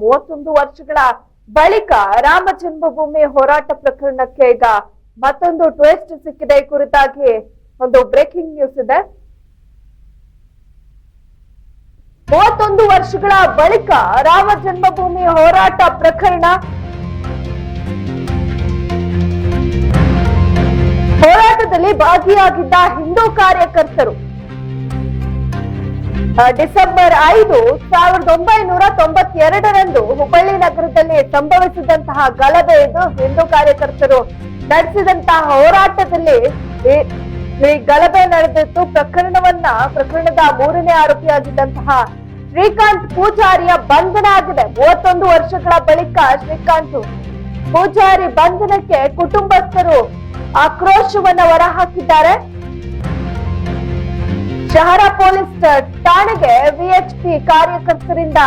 ಮೂವತ್ತೊಂದು ವರ್ಷಗಳ ಬಳಿಕ ರಾಮ ಜನ್ಮಭೂಮಿ ಹೋರಾಟ ಪ್ರಕರಣಕ್ಕೆ ಈಗ ಮತ್ತೊಂದು ಟ್ವಿಸ್ಟ್ ಸಿಕ್ಕಿದೆ ಕುರಿತಾಗಿ ಒಂದು ಬ್ರೇಕಿಂಗ್ ನ್ಯೂಸ್ ಇದೆ. ಮೂವತ್ತೊಂದು ವರ್ಷಗಳ ಬಳಿಕ ರಾಮ ಜನ್ಮಭೂಮಿ ಹೋರಾಟ ಪ್ರಕರಣ. ಹೋರಾಟದಲ್ಲಿ ಭಾಗಿಯಾಗಿದ್ದ ಹಿಂದೂ ಕಾರ್ಯಕರ್ತರು ಡಿಸೆಂಬರ್ ಐದು ಸಾವಿರದ ಒಂಬೈನೂರ ತೊಂಬತ್ತೆರಡರಂದು ಹುಬ್ಬಳ್ಳಿ ನಗರದಲ್ಲಿ ಸಂಭವಿಸಿದಂತಹ ಗಲಭೆ ಇದು ಹಿಂದೂ ಕಾರ್ಯಕರ್ತರು ನಡೆಸಿದಂತಹ ಹೋರಾಟದಲ್ಲಿ ಈ ಗಲಭೆ ನಡೆದಿತ್ತು ಪ್ರಕರಣವನ್ನ, ಪ್ರಕರಣದ ಮೂರನೇ ಆರೋಪಿಯಾಗಿದ್ದಂತಹ ಶ್ರೀಕಾಂತ್ ಪೂಜಾರಿಯ ಬಂಧನ ಆಗಿದೆ. ಮೂವತ್ತೊಂದು ವರ್ಷಗಳ ಬಳಿಕ ಶ್ರೀಕಾಂತ್ ಪೂಜಾರಿ ಬಂಧನಕ್ಕೆ ಕುಟುಂಬಸ್ಥರು ಆಕ್ರೋಶವನ್ನ ಹೊರಹಾಕಿದ್ದಾರೆ. ಶಹರ ಪೊಲೀಸ್ ಠಾಣೆಗೆ ವಿಎಚ್ಪಿ ಕಾರ್ಯಕರ್ತರಿಂದ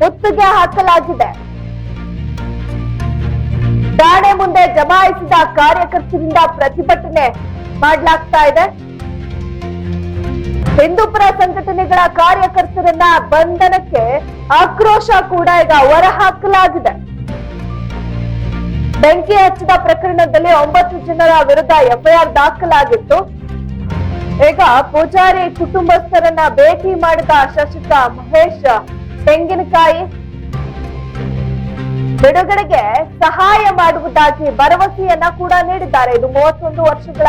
ಮುತ್ತಿಗೆ ಹಾಕಲಾಗಿದೆ. ಠಾಣೆ ಮುಂದೆ ಜಮಾಯಿಸಿದ ಕಾರ್ಯಕರ್ತರಿಂದ ಪ್ರತಿಭಟನೆ ಮಾಡಲಾಗ್ತಾ ಇದೆ. ಹಿಂದೂಪರ ಸಂಘಟನೆಗಳ ಕಾರ್ಯಕರ್ತರನ್ನ ಬಂಧನಕ್ಕೆ ಆಕ್ರೋಶ ಕೂಡ ಈಗ ಹೊರಹಾಕಲಾಗಿದೆ. ಬೆಂಕಿ ಹಚ್ಚಿದ ಪ್ರಕರಣದಲ್ಲಿ ಒಂಬತ್ತು ಜನರ ವಿರುದ್ಧ ಎಫ್ಐಆರ್ ದಾಖಲಾಗಿತ್ತು. ಈಗ ಪೂಜಾರಿ ಕುಟುಂಬಸ್ಥರನ್ನ ಭೇಟಿ ಮಾಡಿದ ಶಾಸಕ ಮಹೇಶ್ ತೆಂಗಿನಕಾಯಿ ಬಿಡುಗಡೆಗೆ ಸಹಾಯ ಮಾಡುವುದಾಗಿ ಭರವಸೆಯನ್ನ ಕೂಡ ನೀಡಿದ್ದಾರೆ. ಇದು ಮೂವತ್ತೊಂದು ವರ್ಷಗಳ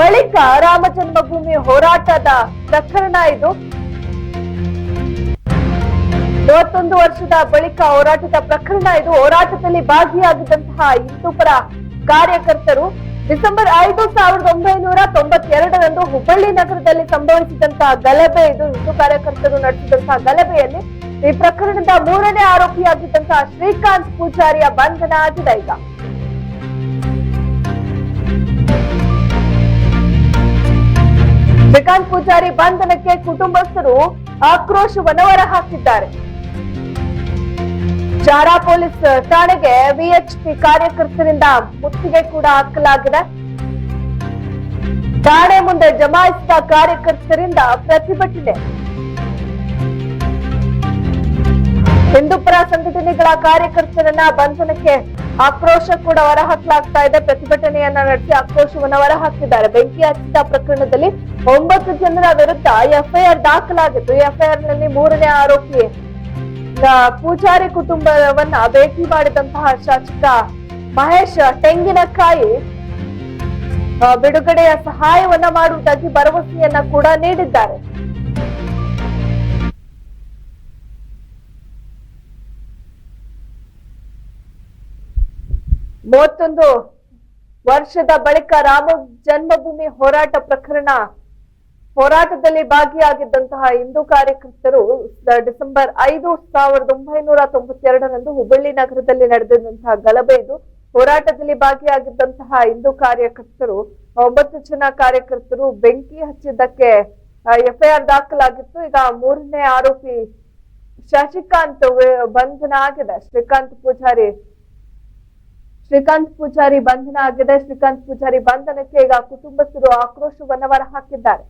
ಬಳಿಕ ರಾಮ ಜನ್ಮಭೂಮಿ ಹೋರಾಟದ ಪ್ರಕರಣ ಇದು. ಮೂವತ್ತೊಂದು ವರ್ಷದ ಬಳಿಕ ಹೋರಾಟದ ಪ್ರಕರಣ ಇದು. ಹೋರಾಟದಲ್ಲಿ ಭಾಗಿಯಾಗಿದ್ದಂತಹ ಹಿಂದೂಪರ ಕಾರ್ಯಕರ್ತರು ಡಿಸೆಂಬರ್ ಐದು ಸಾವಿರದ ಒಂಬೈನೂರ ತೊಂಬತ್ತೆರಡರಂದು ಹುಬ್ಬಳ್ಳಿ ನಗರದಲ್ಲಿ ಸಂಭವಿಸಿದಂತಹ ಗಲಭೆ, ಇದು ಹಿಂದೂ ಕಾರ್ಯಕರ್ತರು ನಡೆಸಿದಂತಹ ಗಲಭೆಯಲ್ಲಿ ಈ ಪ್ರಕರಣದ ಮೂರನೇ ಆರೋಪಿಯಾಗಿದ್ದಂತಹ ಶ್ರೀಕಾಂತ್ ಪೂಜಾರಿಯ ಬಂಧನ ಆಗಿದೆ ಈಗ. ಶ್ರೀಕಾಂತ್ ಪೂಜಾರಿ ಬಂಧನಕ್ಕೆ ಕುಟುಂಬಸ್ಥರು ಆಕ್ರೋಶವನ್ನು ಹೊರಹಾಕಿದ್ದಾರೆ ಚಾರಾ ಪೊಲೀಸ್ ಠಾಣೆಗೆ ವಿಎಚ್ಪಿ ಕಾರ್ಯಕರ್ತರಿಂದ ಮುತ್ತಿಗೆ ಕೂಡ ಹಾಕಲಾಗಿದೆ. ಠಾಣೆ ಮುಂದೆ ಜಮಾಯಿಸಿದ ಕಾರ್ಯಕರ್ತರಿಂದ ಪ್ರತಿಭಟನೆ. ಹಿಂದೂಪರ ಸಂಘಟನೆಗಳ ಕಾರ್ಯಕರ್ತರನ್ನ ಬಂಧನಕ್ಕೆ ಆಕ್ರೋಶ ಕೂಡ ಹೊರಹಾಕಲಾಗ್ತಾ ಇದೆ. ಪ್ರತಿಭಟನೆಯನ್ನ ನಡೆಸಿ ಆಕ್ರೋಶವನ್ನ ಹೊರಹಾಕಿದ್ದಾರೆ. ಬೆಂಕಿ ಹಚ್ಚಿದ ಪ್ರಕರಣದಲ್ಲಿ ಒಂಬತ್ತು ಜನರ ವಿರುದ್ಧ ಎಫ್ಐಆರ್ ದಾಖಲಾಗಿತ್ತು ಎಫ್ಐಆರ್ನಲ್ಲಿ ಮೂರನೇ ಆರೋಪಿ ಪೂಜಾರಿ ಕುಟುಂಬವನ್ನ ಭೇಟಿ ಮಾಡಿದಂತಹ ಶಾಸಕ ಮಹೇಶ್ ತೆಂಗಿನಕಾಯಿ ಬಿಡುಗಡೆಯ ಸಹಾಯವನ್ನ ಮಾಡುವುದಾಗಿ ಭರವಸೆಯನ್ನ ಕೂಡ ನೀಡಿದ್ದಾರೆ. ಮೂವತ್ತೊಂದು ವರ್ಷದ ಬಳಿಕ ರಾಮ ಜನ್ಮಭೂಮಿ ಹೋರಾಟ ಪ್ರಕರಣ ಹೋರಾಟದಲ್ಲಿ ಭಾಗಿಯಾಗಿದ್ದಂತಹ ಹಿಂದೂ ಕಾರ್ಯಕರ್ತರು ಡಿಸೆಂಬರ್ ಐದು ಸಾವಿರದ ಒಂಬೈನೂರ ತೊಂಬತ್ತೆರಡರಂದು ಹುಬ್ಬಳ್ಳಿ ನಗರದಲ್ಲಿ ನಡೆದಿದ್ದಂತಹ ಗಲಭೆ ಇದು ಹೋರಾಟದಲ್ಲಿ ಭಾಗಿಯಾಗಿದ್ದಂತಹ ಹಿಂದೂ ಕಾರ್ಯಕರ್ತರು, ಒಂಬತ್ತು ಜನ ಕಾರ್ಯಕರ್ತರು ಬೆಂಕಿ ಹಚ್ಚಿದ್ದಕ್ಕೆ ಎಫ್ಐಆರ್ ದಾಖಲಾಗಿತ್ತು. ಈಗ ಮೂರನೇ ಆರೋಪಿ ಶಶಿಕಾಂತ್ ಬಂಧನ ಆಗಿದೆ. ಶ್ರೀಕಾಂತ್ ಪೂಜಾರಿ ಶ್ರೀಕಾಂತ್ ಪೂಜಾರಿ ಬಂಧನ ಆಗಿದೆ. ಶ್ರೀಕಾಂತ್ ಪೂಜಾರಿ ಬಂಧನಕ್ಕೆ ಈಗ ಕುಟುಂಬಸ್ಥರು ಆಕ್ರೋಶವನ್ನ ಹೊರಹಾಕಿದ್ದಾರೆ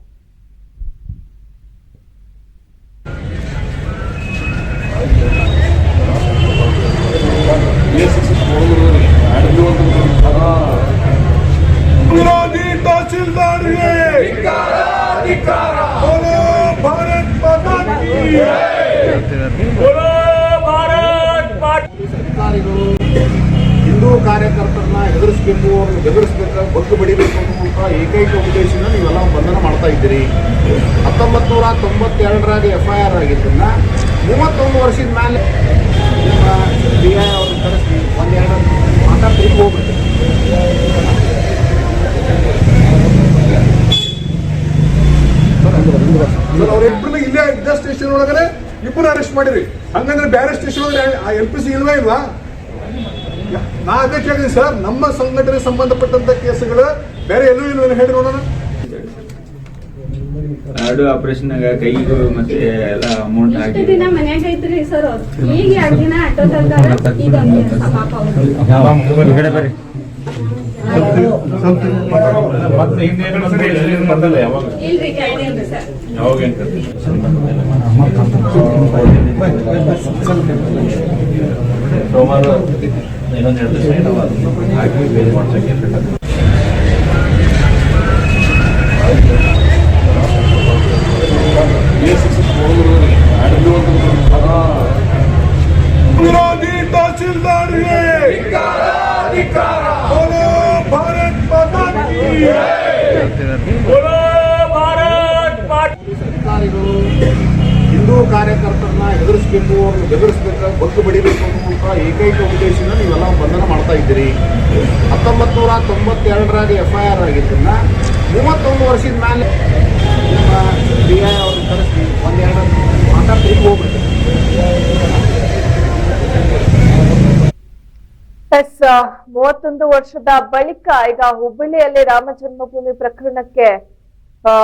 ಹಿಂದೂ ಕಾರ್ಯಕರ್ತರನ್ನ ಎದುರಿಸ್ಬೇಕು, ಅವ್ರನ್ನ ಎದುರಿಸಬೇಕು ಬಗ್ಗು ಬಡಿಬೇಕು ಅನ್ನುವಂಥ ಏಕೈಕ ಉದ್ದೇಶನ ನೀವೆಲ್ಲ ಬಂಧನ ಮಾಡ್ತಾ ಇದ್ದೀರಿ. ಹತ್ತೊಂಬತ್ತು ನೂರ ತೊಂಬತ್ತೆರಡರಾಗ ಎಫ್ ಐ ಆರ್ ಆಗಿದ್ದನ್ನ ಮೂವತ್ತೊಂದು ವರ್ಷದ ಮೇಲೆ ನಿಮ್ಮ ಬಿ ಐ ಅವ್ರನ್ನ ಕರೆಸಿ ಒಂದೆರಡು ಮಾತಾಡ್ತೀವಿ ಹೋಗ್ಬಿಡ್ತೀವಿ. ಅವ್ರಿಬ್ರು ಇಲ್ಲೇ ಇದ್ದ ಸ್ಟೇಷನ್ ಒಳಗಡೆ ಇಬ್ಬರು ಅರೆಸ್ಟ್ ಮಾಡಿರಿ. ಹಂಗಂದ್ರೆ ಬೇರೆ ಸ್ಟೇಷನ್ ಒಳಗಡೆ ಎಲ್ ಪಿ ಸಿ ಇಲ್ವೇ ಇಲ್ವಾ? ನಾ ಅದೇ ಕೇಳಿದೀನಿ ಸರ್, ನಮ್ಮ ಸಂಘಟನೆ ಸಂಬಂಧಪಟ್ಟಂತ ಕೇಸುಗಳು ಬೇರೆ ಎಲ್ಲೂ ಇಲ್ವೇನು ಹೇಳಿ ನೋಡೋಣ. ಎರಡು ಆಪರೇಷನ್ ಕೈಗೂ ಮತ್ತೆ ಎಲ್ಲ ಅಮೌಂಟ್ ಹಾಕಿ ದಿನ ಮನ್ಯಾಗ ಐತ್ರಿ ಸರ್? ಈಗ ಎರಡ್ ದಿನ ಆಟೋ ಇದೊಂದು ಪಾಪ ಸೋಮವಾರ ಇನ್ನೊಂದು ಎರಡು ದಿವಸ ಏನೋ ಹಾಕಿ ಬೇರೆ ಮಾಡ್ಸಕ್ಕೆ विरोधी तहसीलदारिए बोलो भारत ಹಿಂದೂ ಕಾರ್ಯಕರ್ತರನ್ನ ಎದುರಿಸ್ಬೇಕು, ಅವ್ರನ್ನ ಬೆದರಿಸಬೇಕು ಬಗ್ಗು ಬಡಿಬೇಕು ಅನ್ನುವಂಥ ಏಕೈಕ ಉದ್ದೇಶನ ನೀವೆಲ್ಲ ಬಂಧನ ಮಾಡ್ತಾ ಇದ್ದೀರಿ. ಹತ್ತೊಂಬತ್ತು ನೂರ ತೊಂಬತ್ತೆರಡರಾಗ ಎಫ್ ಐ ಆರ್ ಆಗಿದ್ದನ್ನ ಮೂವತ್ತೊಂದು ವರ್ಷದ ಮೇಲೆ ಐ ಒಂದೆರಡು ಮಾತಾಡ್ತೀವಿ ಹೋಗ್ಬಿಡ್ತೀವಿ ಎಸ್ ಮೂವತ್ತೊಂದು ವರ್ಷದ ಬಳಿಕ ಈಗ ಹುಬ್ಬಳ್ಳಿಯಲ್ಲಿ ರಾಮ ಜನ್ಮಭೂಮಿ ಪ್ರಕರಣಕ್ಕೆ ಏನು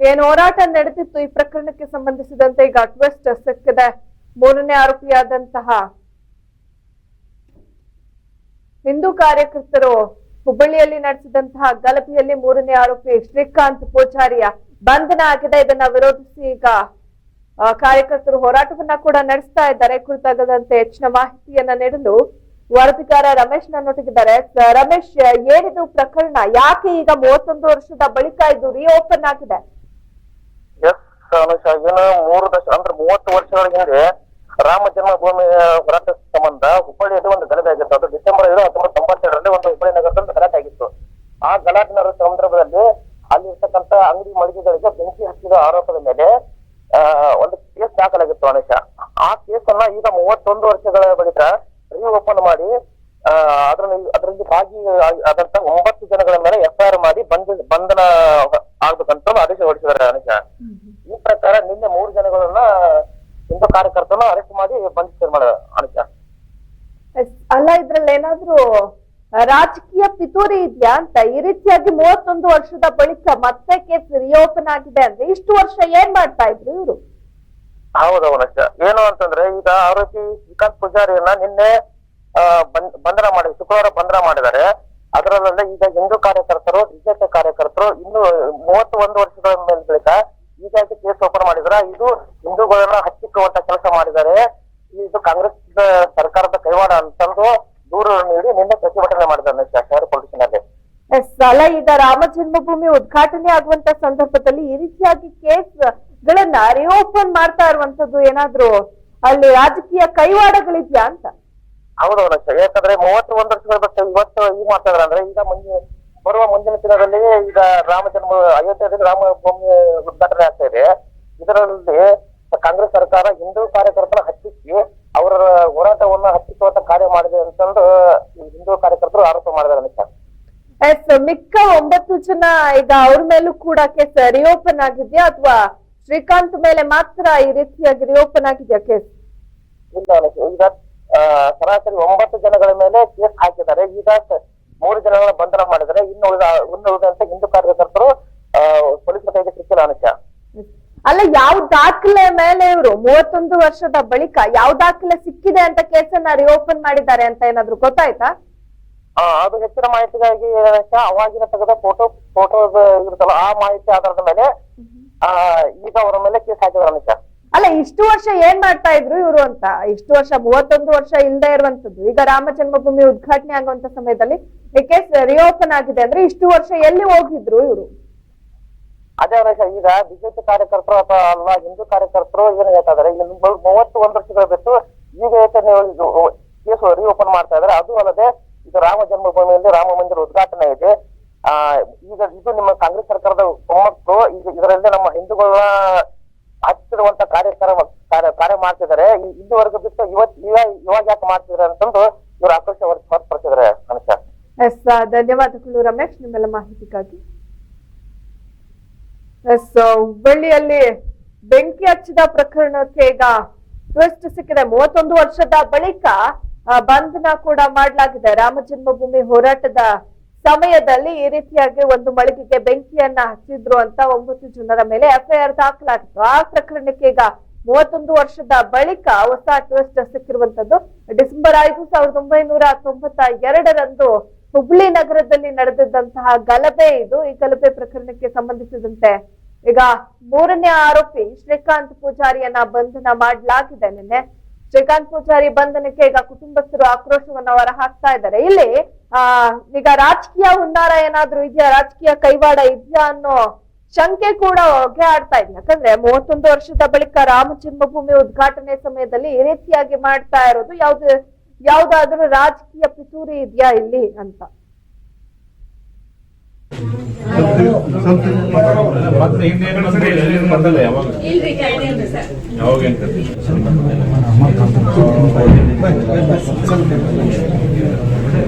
ಏನ್ ಹೋರಾಟ ನಡೆದಿತ್ತು ಈ ಪ್ರಕರಣಕ್ಕೆ ಸಂಬಂಧಿಸಿದಂತೆ ಈಗ ಟ್ವೆಸ್ಟ್ ಸಿಕ್ಕಿದೆ ಮೂರನೇ ಆರೋಪಿಯಾದಂತಹ ಹಿಂದೂ ಕಾರ್ಯಕರ್ತರು ಹುಬ್ಬಳ್ಳಿಯಲ್ಲಿ ನಡೆಸಿದಂತಹ ಗಲಭೆಯಲ್ಲಿ ಮೂರನೇ ಆರೋಪಿ ಶ್ರೀಕಾಂತ್ ಪೂಜಾರಿಯ ಬಂಧನ ಆಗಿದೆ ಇದನ್ನ ವಿರೋಧಿಸಿ ಈಗ ಕಾರ್ಯಕರ್ತರು ಹೋರಾಟವನ್ನ ಕೂಡ ನಡೆಸ್ತಾ ಇದ್ದಾರೆ. ಕುರಿತಾಗದಂತೆ ಹೆಚ್ಚಿನ ಮಾಹಿತಿಯನ್ನ ನೀಡಲು ವರದಿಗಾರ ರಮೇಶ್ ನನ್ನೊಟ್ಟಿಗಿದ್ದಾರೆ ರಮೇಶ್, ಏನಿದು ಪ್ರಕರಣ? ಯಾಕೆ ಈಗ ಮೂವತ್ತೊಂದು ವರ್ಷದ ಬಳಿಕ ಇದು ರಿಓಪನ್ ಆಗಿದೆ? ಮೂರು ದಶ, ಅಂದ್ರೆ ಮೂವತ್ತು ವರ್ಷಗಳ ಹಿಂದೆ ರಾಮ ಜನ್ಮಭೂಮಿ ಹೋರಾಟ ಸಂಬಂಧ ಹುಬ್ಬಳ್ಳಿಯಲ್ಲಿ ಒಂದು ಗಲಭೆ ಆಗಿತ್ತು. ಅದು ಡಿಸೆಂಬರ್ ಹತ್ತೊಂಬತ್ತು ತೊಂಬತ್ತೆರಡರಲ್ಲಿ ಒಂದು ಗಲಾಟೆ ಆಗಿತ್ತು ಆ ಗಲಾಟೆ ನಡೆದ ಸಂದರ್ಭದಲ್ಲಿ ಅಲ್ಲಿ ಇರ್ತಕ್ಕಂತ ಅಂಗಡಿ ಮಳಿಗೆಗಳಿಗೆ ಬೆಂಕಿ ಹಚ್ಚಿದ ಆರೋಪದ ಮೇಲೆ ಆ, ಒಂದು ಕೇಸ್ ದಾಖಲಾಗಿತ್ತು ಅನುಷ ಆ ಕೇಸನ್ನ ಈಗ ಮೂವತ್ತೊಂದು ವರ್ಷಗಳ ಬಳಿಕ ಓಪನ್ ಮಾಡಿ ಆ, ಅದರಲ್ಲಿ ಅದರಲ್ಲಿ ಭಾಗಿ ಆದಂತ ಒಂಬತ್ತು ಜನಗಳ ಮೇಲೆ ಎಫ್ಐಆರ್ ಮಾಡಿ ಬಂಧ ಬಂಧನ ಆಗ್ಬೇಕಂತ ಒಂದು ಆದೇಶ ಹೊರಡಿಸಿದ್ದಾರೆ ಅನುಷ ಈ ಪ್ರಕಾರ ನಿನ್ನೆ ಮೂರು ಜನಗಳನ್ನ ಹಿಂದೂ ಕಾರ್ಯಕರ್ತರನ್ನ ಅರೆಸ್ಟ್ ಮಾಡಿ ಬಂಧಿಸ್ತಾರೆ ಮಾಡ ಅಲ್ಲ ಇದ್ರಲ್ಲಿ ಏನಾದ್ರೂ ರಾಜಕೀಯ ಪಿತೂರಿ ಇದೆಯಾ ಅಂತ? ಈ ರೀತಿಯಾಗಿ ಮೂವತ್ತೊಂದು ವರ್ಷದ ಬಳಿಕ ಮತ್ತೆ ಕೇಸ್ ರಿಓಪನ್ ಆಗಿದೆ ಅಂದ್ರೆ ಇಷ್ಟು ವರ್ಷ ಏನ್ ಮಾಡ್ತಾ ಇದ್ರು ಇವರು? ಹೌದು ಅನುಷ ಏನು ಅಂತಂದ್ರೆ ಈಗ ಆರೋಪಿ ಶ್ರೀಕಾಂತ್ ಪೂಜಾರಿಯನ್ನ ನಿನ್ನೆ ಬಂಧನ ಮಾಡಿ ಶುಕ್ರವಾರ ಬಂಧನ ಮಾಡಿದ್ದಾರೆ. ಅದರಲ್ಲೇ ಈಗ ಹಿಂದೂ ಕಾರ್ಯಕರ್ತರು ಬಿಜೆಪಿ ಕಾರ್ಯಕರ್ತರು ಇನ್ನು ಮೂವತ್ತೊಂದು ವರ್ಷಗಳ ಮೇಲೆ ಬಳಿಕ ಈಗ ಕೇಸ್ ಓಪನ್ ಮಾಡಿದ್ರ. ಇದು ಹಿಂದೂಗಳನ್ನ ಹಚ್ಚಿಕ್ಕುವಂತ ಕೆಲಸ ಮಾಡಿದ್ದಾರೆ ಇದು ಕಾಂಗ್ರೆಸ್ ಸರ್ಕಾರದ ಕೈವಾಡ ಅಂತಂದು ದೂರು ನೀಡಿ ನಿನ್ನೆ ಪ್ರತಿಭಟನೆ ಮಾಡಿದ್ದಾರೆ ಅನುಷ ಶಹರ ಪೊಲೀಸ್ನಲ್ಲಿ ಎಸ್ ಅಲ್ಲ ಈಗ ರಾಮ ಜನ್ಮಭೂಮಿ ಉದ್ಘಾಟನೆ ಆಗುವಂತ ಸಂದರ್ಭದಲ್ಲಿ ಈ ರೀತಿಯಾಗಿ ಕೇಸ್ ಗಳನ್ನ ರಿಓಪನ್ ಮಾಡ್ತಾ ಇರುವಂತದ್ದು ಏನಾದ್ರೂ ಅಲ್ಲಿ ರಾಜಕೀಯ ಕೈವಾಡಗಳಿದ್ಯಾ ಅಂತ? ಹೌದು ಅನುಷ ಯಾಕಂದ್ರೆ ಮೂವತ್ತು ಒಂದು ವರ್ಷಗಳ ಬಟ್ಟೆ ಇವತ್ತು ಈಗ ಮಾಡ್ತಾ ಅಂದ್ರೆ ಈಗ ಮುಂದೆ ಬರುವ ಮುಂದಿನ ದಿನದಲ್ಲಿ ಈಗ ರಾಮ ಜನ್ಮ, ಅಯೋಧ್ಯೆಯಲ್ಲಿ ರಾಮ ಭೂಮಿ ಉದ್ಘಾಟನೆ ಆಗ್ತಾ ಇದೆ. ಇದರಲ್ಲಿ ಕಾಂಗ್ರೆಸ್ ಸರ್ಕಾರ ಹಿಂದೂ ಕಾರ್ಯಕರ್ತರ ಹತ್ತಿಕ್ಕಿ ಅವರ ಹೋರಾಟವನ್ನ ಹತ್ತಿಕ್ಕುವಂತ ಕಾರ್ಯ ಮಾಡಿದೆ ಅಂತಂದು ಹಿಂದೂ ಕಾರ್ಯಕರ್ತರು ಆರೋಪ ಮಾಡಿದ್ದಾರೆ ಅನುಷ ಎಸ್ ಮಿಕ್ಕ ಒಂಬತ್ತು ಜನ ಈಗ ಅವ್ರ ಮೇಲೂ ಕೂಡ ಕೇಸ್ ರಿಓಪನ್ ಆಗಿದ್ಯಾ ಅಥವಾ ಶ್ರೀಕಾಂತ್ ಮೇಲೆ ಮಾತ್ರ ಈ ರೀತಿಯಾಗಿ ರಿಓಪನ್ ಆಗಿದ್ಯಾ ಕೇಸ್ ಈಗ ಸರಾಸರಿ ಒಂಬತ್ತು ಜನಗಳ ಮೇಲೆ ಕೇಸ್ ಹಾಕಿದ್ದಾರೆ. ಈಗ ಮೂರು ಜನಗಳ ಬಂಧನ ಮಾಡಿದ್ದಾರೆ. ಇನ್ನು ಉಳಿದ ಇನ್ನು ಉಳಿದಂತೆ ಹಿಂದೂ ಕಾರ್ಯಕರ್ತರು ಪೊಲೀಸ್ ಪೊಲೀಸರ ಕೈಗೆ ಸಿಕ್ಕಿಲ್ಲ ಅನುಷ್ಯ ಅಲ್ಲ ಯಾವ ದಾಖಲೆ ಮೇಲೆ ಇವರು ಮೂವತ್ತೊಂದು ವರ್ಷದ ಬಳಿಕ ಯಾವ ದಾಖಲೆ ಸಿಕ್ಕಿದೆ ಅಂತ ಕೇಸನ್ನ ರಿಓಪನ್ ಮಾಡಿದ್ದಾರೆ ಅಂತ ಏನಾದ್ರು ಗೊತ್ತಾಯ್ತಾ? ಅದು ಹೆಚ್ಚಿನ ಮಾಹಿತಿಗಾಗಿ ಅವಾಗಿನ ತೆಗೆದ ಫೋಟೋ ಫೋಟೋ ಇರುತ್ತಲ್ಲ ಆ ಮಾಹಿತಿ ಆಧಾರದ ಮೇಲೆ ಆ, ಈಗ ಅವರ ಮೇಲೆ ಕೇಸ್ ಹಾಕಿದ್ರು ಅನುಷ ಅಲ್ಲ ಇಷ್ಟು ವರ್ಷ ಏನ್ ಮಾಡ್ತಾ ಇದ್ರು ಇವರು ಅಂತ? ಇಷ್ಟು ವರ್ಷ ಮೂವತ್ತೊಂದು ವರ್ಷ ಇಲ್ಲದೆ ಇರುವಂತದ್ದು ಈಗ ರಾಮ ಜನ್ಮಭೂಮಿ ಉದ್ಘಾಟನೆ ಆಗುವಂತ ಸಮಯದಲ್ಲಿ ಈ ಕೇಸ್ ರಿಓಪನ್ ಆಗಿದೆ ಅಂದ್ರೆ ಇಷ್ಟು ವರ್ಷ ಎಲ್ಲಿ ಹೋಗಿದ್ರು ಇವರು? ಅದೇ ಅನುಷ ಈಗ ಬಿಜೆಪಿ ಕಾರ್ಯಕರ್ತರು ಅಥವಾ ಅಲ್ಲ ಹಿಂದೂ ಕಾರ್ಯಕರ್ತರು ಏನ್ ಹೇಳ್ತಾ ಇದಾರೆ ಮೂವತ್ತು ಒಂದು ವರ್ಷಗಳು ಬಿಟ್ಟು ಈಗ ಕೇಸ್ ರಿಓಪನ್ ಮಾಡ್ತಾ ಇದಾರೆ ಅದು ಅಲ್ಲದೆ ಇದು ರಾಮ ಜನ್ಮಭೂಮಿಯಲ್ಲಿ ರಾಮ ಮಂದಿರ ಉದ್ಘಾಟನೆ ಇದೆ. ಆ, ಈಗ ಇದು ನಿಮ್ಮ ಕಾಂಗ್ರೆಸ್ ಸರ್ಕಾರದ ಒಮ್ಮತ್ತು ಈಗ ಇದರಲ್ಲಿ ನಮ್ಮ ಹಿಂದೂಗಳ ಹಚ್ಚಿರುವಂತ ಕಾರ್ಯಕ್ರಮ ಕಾರ್ಯ ಕಾರ್ಯ ಮಾಡ್ತಿದ್ದಾರೆ. ಇದುವರೆಗೂ ಬಿಟ್ಟು ಇವತ್ ಇವಾಗ ಯಾಕೆ ಮಾಡ್ತಿದ್ದಾರೆ ಅಂತಂದು ಇವರು ಆಕ್ರೋಶ ಹೊರ- ಮನುಷ್ಯ ಎಸ್ ಧನ್ಯವಾದಗಳು ರಮೇಶ್, ನಿಮ್ಮೆಲ್ಲ ಮಾಹಿತಿಗಾಗಿ. ಎಸ್ ಹುಬ್ಬಳ್ಳಿಯಲ್ಲಿ ಬೆಂಕಿ ಹಚ್ಚಿದ ಪ್ರಕರಣಕ್ಕೆ ಈಗ ಟ್ವಿಸ್ಟ್ ಸಿಕ್ಕಿದೆ. ಮೂವತ್ತೊಂದು ವರ್ಷದ ಬಳಿಕ ಆ, ನ ಕೂಡ ಮಾಡಲಾಗಿದೆ. ರಾಮ ಜನ್ಮಭೂಮಿ ಹೋರಾಟದ ಸಮಯದಲ್ಲಿ ಈ ರೀತಿಯಾಗಿ ಒಂದು ಮಳಿಗೆಗೆ ಬೆಂಕಿಯನ್ನ ಹಚ್ಚಿದ್ರು ಅಂತ ಒಂಬತ್ತು ಜನರ ಮೇಲೆ ಎಫ್ಐಆರ್ ದಾಖಲಾಗಿತ್ತು. ಆ ಪ್ರಕರಣಕ್ಕೆ ಈಗ ಮೂವತ್ತೊಂದು ವರ್ಷದ ಬಳಿಕ ಹೊಸ ಟ್ವಿಸ್ಟ್ ಸಿಕ್ಕಿರುವಂತದ್ದು. ಡಿಸೆಂಬರ್ ಐದು ಸಾವಿರದ ಒಂಬೈನೂರ ತೊಂಬತ್ತ ಎರಡರಂದು ಹುಬ್ಳಿ ನಗರದಲ್ಲಿ ನಡೆದಿದ್ದಂತಹ ಗಲಭೆ ಇದು. ಈ ಗಲಭೆ ಪ್ರಕರಣಕ್ಕೆ ಸಂಬಂಧಿಸಿದಂತೆ ಈಗ ಮೂರನೇ ಆರೋಪಿ ಶ್ರೀಕಾಂತ್ ಪೂಜಾರಿಯನ್ನ ಬಂಧನ ಮಾಡಲಾಗಿದೆ. ನಿನ್ನೆ ಶ್ರೀಕಾಂತ್ ಪೂಜಾರಿ ಬಂಧನಕ್ಕೆ ಈಗ ಕುಟುಂಬಸ್ಥರು ಆಕ್ರೋಶವನ್ನು ಹೊರ ಹಾಕ್ತಾ ಇದ್ದಾರೆ. ಇಲ್ಲಿ, ಆ, ಈಗ ರಾಜಕೀಯ ಹುನ್ನಾರ ಏನಾದ್ರೂ ಇದೆಯಾ? ರಾಜಕೀಯ ಕೈವಾಡ ಇದೆಯಾ ಅನ್ನೋ ಶಂಕೆ ಕೂಡ ಹೊಗೆ ಆಡ್ತಾ ಇದೆ. ಯಾಕಂದ್ರೆ ಮೂವತ್ತೊಂದು ವರ್ಷದ ಬಳಿಕ ರಾಮ ಜನ್ಮಭೂಮಿ ಉದ್ಘಾಟನೆ ಸಮಯದಲ್ಲಿ ಈ ರೀತಿಯಾಗಿ ಮಾಡ್ತಾ ಇರೋದು. ಯಾವ್ದು, ಯಾವ್ದಾದ್ರೂ ರಾಜಕೀಯ ಪಿತೂರಿ ಇದೆಯಾ ಇಲ್ಲಿ ಅಂತ?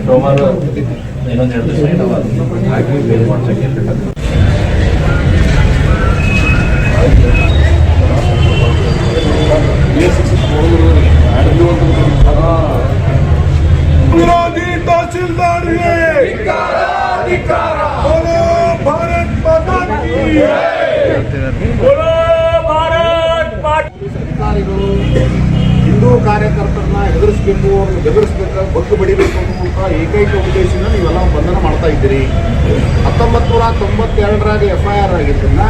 ಸೋಮವಾರ ಇನ್ನೊಂದು ಎರಡು ತಹಸೀಲ್ದಾರ್ಗೆ ಹಿಂದೂ ಕಾರ್ಯಕರ್ತರನ್ನ ಎದುರಿಸ್ಬೇಕು, ಅವ್ರನ್ನ ಬೆದರಿಸಬೇಕು ಬಗ್ಗು ಬಡಿಬೇಕು ಅನ್ನುವಂಥ ಏಕೈಕ ಉದ್ದೇಶದಿಂದ ನೀವೆಲ್ಲ ಬಂಧನ ಮಾಡ್ತಾ ಇದ್ದೀರಿ. ಹತ್ತೊಂಬತ್ತು ನೂರ ತೊಂಬತ್ತೆರಡರಾಗ ಎಫ್ ಐ ಆರ್ ಆಗಿದ್ದನ್ನ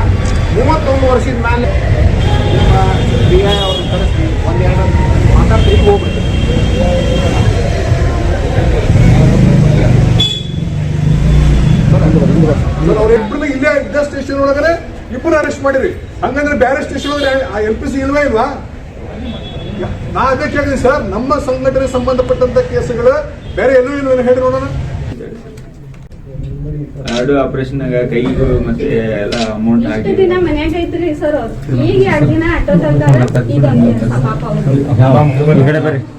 ಮೂವತ್ತೊಂದು ವರ್ಷದ ಮೇಲೆ ನಿಮ್ಮ ಡಿ ಐ ಅವ್ರನ್ನ ಕರೆಸಿ ಒಂದೆರಡು ಮಾತಾಡ್ತಾ ಹೋಗ್ಬಿಡ್ತಾರೆ ಸರ್ ಅವ್ರಿಬ್ರು ಇಲ್ಲೇ ಇದ್ದ ಸ್ಟೇಷನ್ ಒಳಗಡೆ ಇಬ್ಬರು ಅರೆಸ್ಟ್ ಮಾಡಿರಿ ಹಂಗಂದ್ರೆ ಬೇರೆ ಸ್ಟೇಷನ್ ಆ ಎಲ್ ಪಿ ಸಿ ಇಲ್ವಾ ಇಲ್ವಾ ನಾ ಅದೇ ಕೇಳಿದ್ರಿ ಸರ್ ನಮ್ಮ ಸಂಘಟನೆ ಸಂಬಂಧಪಟ್ಟಂತ ಕೇಸುಗಳು ಬೇರೆ ಎಲ್ಲೂ ಇಲ್ವೇನು ಹೇಳಿ ನೋಡೋಣ ಎರಡು ಆಪರೇಷನ್ ಕೈಗೂ ಮತ್ತೆ ಎಲ್ಲ ಅಮೌಂಟ್ ಹಾಕಿ ದಿನ ಮನ್ಯಾಗ ಐತ್ರಿ ಸರ್ ಈಗ ಎರಡು ದಿನ ಆಟೋ ತಂದಾರ ಈಗ ಪಾಪ ಅವ್ರು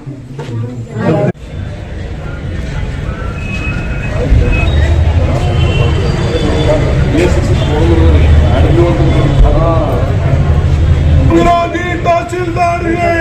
out of here.